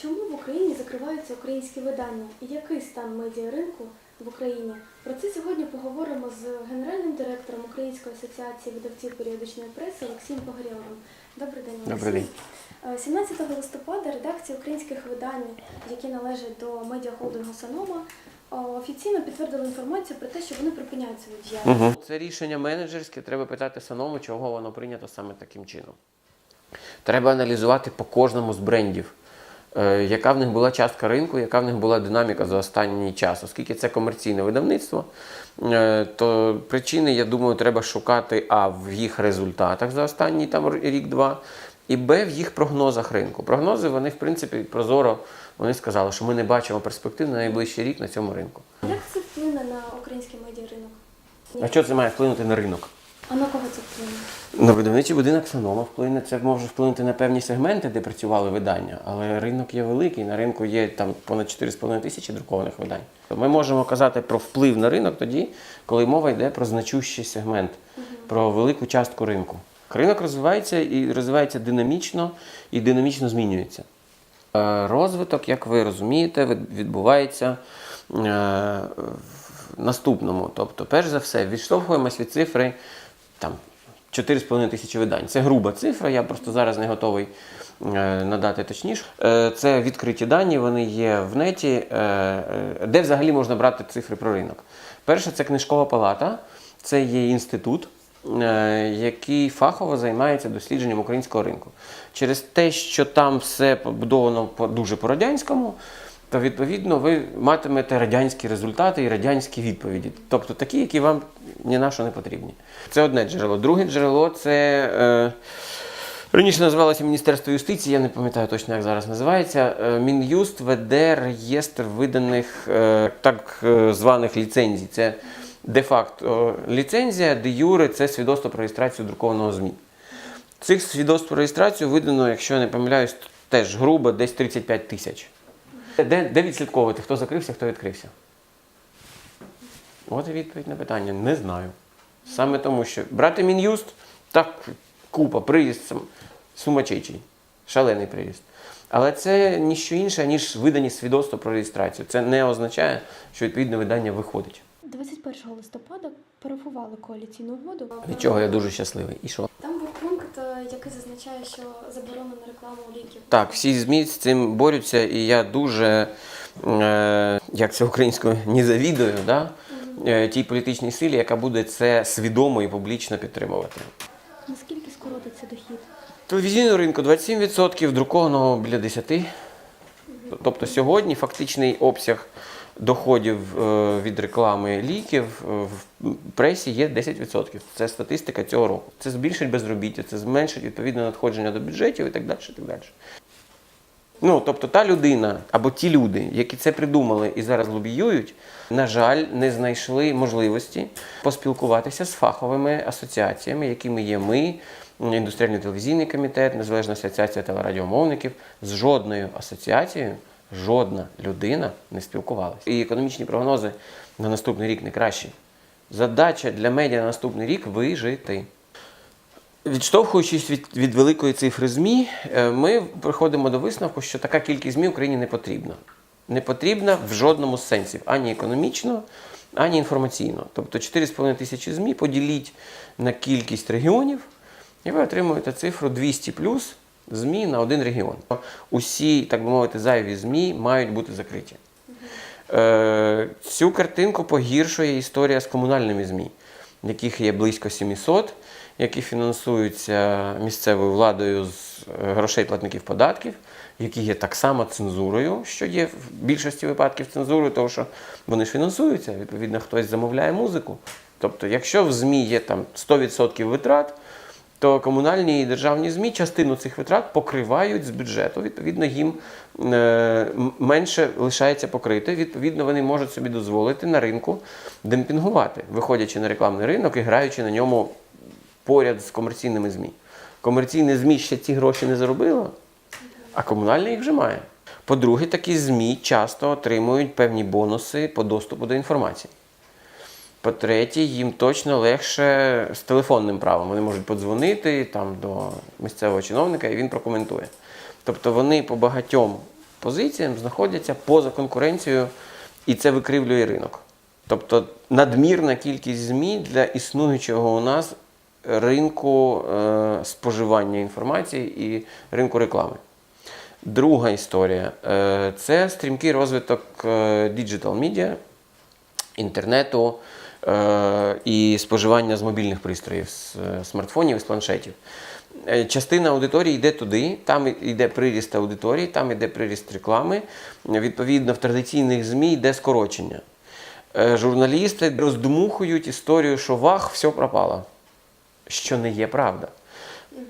Чому в Україні закриваються українські видання і який стан медіаринку в Україні? Про це сьогодні поговоримо з генеральним директором Української асоціації видавців періодичної преси Олексієм Погорєловим. Добрий день, Олексій. Добрий день. Е, 17 листопада редакція українських видань, які належать до медіахолдингу Санома, е, офіційно підтвердила інформацію про те, що вони припиняють свою діяльність. Угу. Це рішення менеджерське, треба питати самому, чого воно прийнято саме таким чином. Треба аналізувати по кожному з брендів, е, яка в них була частка ринку, яка в них була динаміка за останній час. Оскільки це комерційне видавництво, е, то причини, я думаю, треба шукати А в їх результатах за останній там рік-два, і Б в їх прогнозах ринку. Прогнози вони, в принципі, прозоро вони сказали, що ми не бачимо перспектив на найближчий рік на цьому ринку. Як це вплине на український медіаринок? А що це має вплинути на ринок? А на кого це вплине? На видавничий будинок Санома вплине. Це може вплинути на певні сегменти, де працювали видання, але ринок є великий. На ринку є там понад 4,5 тисячі друкованих видань. Ми можемо казати про вплив на ринок тоді, коли мова йде про значущий сегмент, про велику частку ринку. Ринок розвивається і розвивається динамічно і динамічно змінюється. Е, Розвиток, як ви розумієте, відбувається е, в наступному. Тобто, перш за все, відштовхуємось від цифри там 4,5 тисячі видань. Це груба цифра, я просто зараз не готовий е, надати точніше. Е, Це відкриті дані, вони є в неті, е, де взагалі можна брати цифри про ринок. Перше, це книжкова палата, це є інститут. Який фахово займається дослідженням українського ринку. Через те, що там все побудовано дуже по-радянському, то відповідно ви матимете радянські результати і радянські відповіді. Тобто такі, які вам ні на що не потрібні. Це одне джерело. Друге джерело це. Е, Раніше називалося Міністерство юстиції, я не пам'ятаю точно, як зараз називається. Е, Мін'юст веде реєстр виданих е, так е, званих ліцензій. Це де-факто ліцензія, де юре це свідоцтво про реєстрацію друкованого ЗМІ. Цих свідоцтв про реєстрацію видано, якщо я не помиляюсь, теж грубо десь 35 тисяч. Де, де відслідковувати, хто закрився, хто відкрився? От і відповідь на питання. Не знаю. Саме тому, що брати Мін'юст, так, купа, приїзд сум- сумасшедший, шалений приїзд. Але це ніщо інше, ніж видані свідоцтва про реєстрацію. Це не означає, що відповідне видання виходить. 21 листопада парафували коаліційну угоду. Від чого я дуже щасливий. І що? Там був який зазначає, що заборонено рекламу ліків. Так, всі ЗМІ з цим борються, і я дуже, е, як це українською, не завідую да? е, тій політичній силі, яка буде це свідомо і публічно підтримувати. Наскільки скоротиться дохід? Телевізійного ринку 27%, друкованого біля 10%. Тобто сьогодні фактичний обсяг доходів е, від реклами ліків е, в пресі є 10%. Це статистика цього року. Це збільшить безробіття, це зменшить відповідне надходження до бюджетів і так далі. І так далі. Ну, тобто та людина або ті люди, які це придумали і зараз лобіюють, на жаль, не знайшли можливості поспілкуватися з фаховими асоціаціями, якими є ми, індустріальний телевізійний комітет, Незалежна асоціація телерадіомовників. З жодною асоціацією жодна людина не спілкувалася. І економічні прогнози на наступний рік не кращі. Задача для медіа на наступний рік вижити. Відштовхуючись від, від великої цифри ЗМІ, е, ми приходимо до висновку, що така кількість ЗМІ Україні не потрібна. Не потрібна в жодному з сенсів ані економічно, ані інформаційно. Тобто 4,5 тисячі ЗМІ поділіть на кількість регіонів, і ви отримуєте цифру 200 плюс ЗМІ на один регіон. Усі, так би мовити, зайві ЗМІ мають бути закриті. Е, Цю картинку погіршує історія з комунальними ЗМІ, яких є близько 700, які фінансуються місцевою владою з е, грошей платників податків, які є так само цензурою, що є в більшості випадків цензурою, тому що вони ж фінансуються, відповідно, хтось замовляє музику. Тобто, якщо в ЗМІ є там 100% витрат, то комунальні і державні ЗМІ частину цих витрат покривають з бюджету. Відповідно, їм е, менше лишається покрити. Відповідно, вони можуть собі дозволити на ринку демпінгувати, виходячи на рекламний ринок і граючи на ньому поряд з комерційними ЗМІ. Комерційне ЗМІ ще ці гроші не заробило, а комунальне їх вже має. По-друге, такі ЗМІ часто отримують певні бонуси по доступу до інформації. По-третє, їм точно легше з телефонним правом. Вони можуть подзвонити там, до місцевого чиновника і він прокоментує. Тобто вони по багатьом позиціям знаходяться поза конкуренцією, і це викривлює ринок. Тобто надмірна кількість ЗМІ для існуючого у нас ринку е, споживання інформації і ринку реклами. Друга історія е, це стрімкий розвиток діджитал медіа, інтернету і споживання з мобільних пристроїв, з е, смартфонів з планшетів. Е, Частина аудиторії йде туди, там йде приріст аудиторії, там йде приріст реклами. Відповідно, в традиційних ЗМІ йде скорочення. Е, Журналісти роздмухують історію, що вах, все пропало. Що не є правда.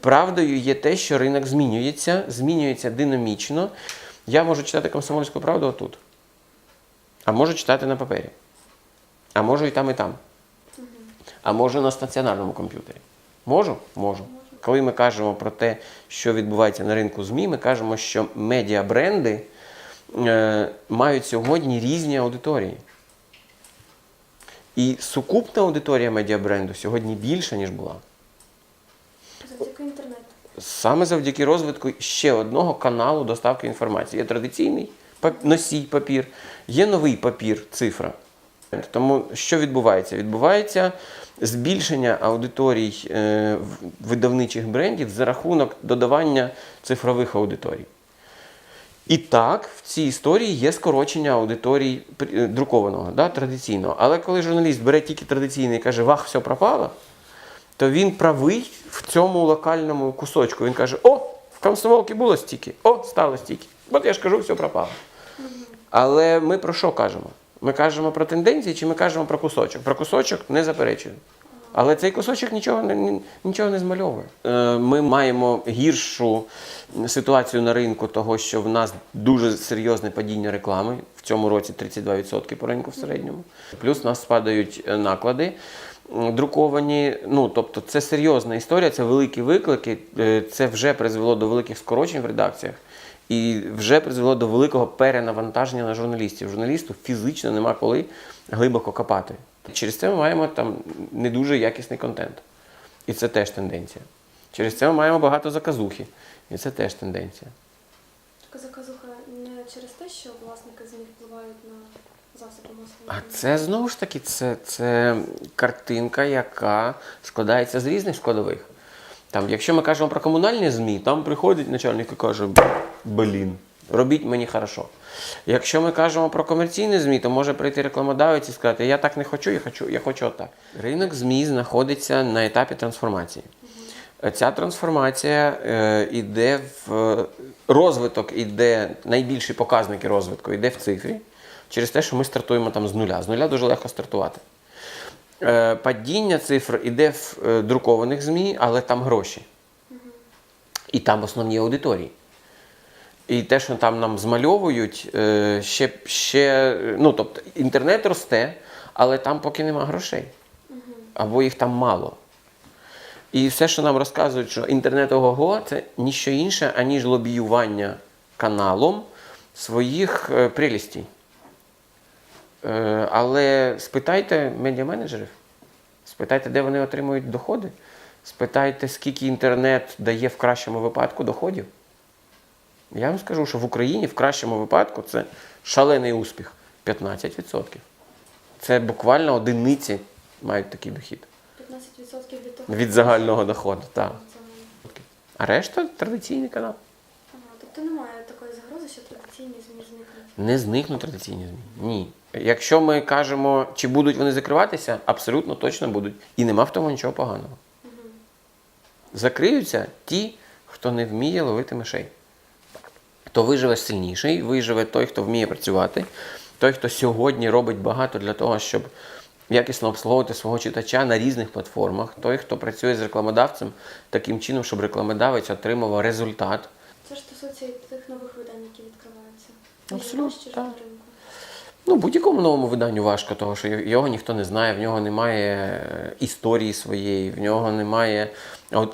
Правдою є те, що ринок змінюється, змінюється динамічно. Я можу читати комсомольську правду отут. А можу читати на папері. А можу і там, і там. А можу на стаціонарному комп'ютері. Можу? Можу. Коли ми кажемо про те, що відбувається на ринку ЗМІ, ми кажемо, що медіабренди е, мають сьогодні різні аудиторії. І сукупна аудиторія медіабренду сьогодні більша, ніж була. Завдяки інтернету. Саме завдяки розвитку ще одного каналу доставки інформації. Є традиційний носій папір, є новий папір, цифра. Тому що відбувається? Відбувається збільшення аудиторій е, видавничих брендів за рахунок додавання цифрових аудиторій. І так, в цій історії є скорочення аудиторій е, друкованого, да, традиційного. Але коли журналіст бере тільки традиційний і каже, вах, все пропало, то він правий в цьому локальному кусочку. Він каже: О, в комсомолки було стільки, о, стало стільки. От я ж кажу, все пропало. Але ми про що кажемо? Ми кажемо про тенденції чи ми кажемо про кусочок? Про кусочок не заперечую. Але цей кусочок нічого не, нічого не змальовує. Е, Ми маємо гіршу ситуацію на ринку, того, що в нас дуже серйозне падіння реклами. В цьому році 32% по ринку в середньому. Плюс у нас спадають наклади друковані. Ну, тобто це серйозна історія, це великі виклики. Е, Це вже призвело до великих скорочень в редакціях. І вже призвело до великого перенавантаження на журналістів. Журналісту фізично нема коли глибоко копати. Через це ми маємо там не дуже якісний контент. І це теж тенденція. Через це ми маємо багато заказухи. І це теж тенденція. Заказуха не через те, що власники ЗМІ впливають на засоби масової А це знову ж таки це, це картинка, яка складається з різних складових. Там, якщо ми кажемо про комунальні ЗМІ, там приходить начальник і каже: блін, робіть мені хорошо. Якщо ми кажемо про комерційні ЗМІ, то може прийти рекламодавець і сказати, я так не хочу, я хочу, я хочу отак. Ринок ЗМІ знаходиться на етапі трансформації. Ця трансформація е, іде в розвиток, іде найбільші показники розвитку йде в цифрі через те, що ми стартуємо там з нуля. З нуля дуже легко стартувати. Е, падіння цифр іде в е, друкованих ЗМІ, але там гроші. І там основні аудиторії. І те, що там нам змальовують, е, ще, ще ну, тобто, інтернет росте, але там поки нема грошей. Або їх там мало. І все, що нам розказують, що інтернет ого-го, це ніщо інше, аніж лобіювання каналом своїх е, прелістей. Е, але спитайте медіаменеджерів, спитайте, де вони отримують доходи, спитайте, скільки інтернет дає в кращому випадку доходів. Я вам скажу, що в Україні в кращому випадку це шалений успіх 15%. Це буквально одиниці мають такий дохід 15% від того. від загального доходу. Так. А решта традиційний канал. Ага, тобто немає такої загрози, що традиційні ЗМІ зникнуть. Не зникнуть традиційні ЗМІ. Ні. Якщо ми кажемо, чи будуть вони закриватися, абсолютно точно будуть. І нема в тому нічого поганого. Закриються ті, хто не вміє ловити мишей. То виживе сильніший, виживе той, хто вміє працювати, той, хто сьогодні робить багато для того, щоб якісно обслуговувати свого читача на різних платформах, той, хто працює з рекламодавцем таким чином, щоб рекламодавець отримував результат. Це ж стосується тих нових видань, які відкриваються. Абсолютно, так. Ну, будь-якому новому виданню важко, тому що його ніхто не знає, в нього немає е, історії своєї, в нього немає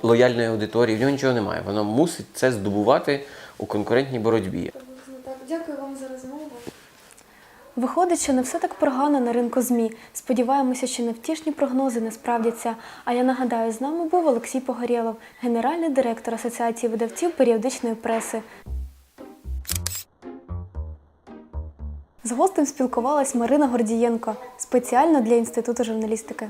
лояльної аудиторії, в нього нічого немає. Воно мусить це здобувати у конкурентній боротьбі. Дякую вам за розмову. Виходить, що не все так погано на ринку ЗМІ. Сподіваємося, що невтішні прогнози не справдяться. А я нагадаю, з нами був Олексій Погорєлов, генеральний директор Асоціації видавців періодичної преси. З гостем спілкувалась Марина Гордієнко спеціально для Інституту журналістики.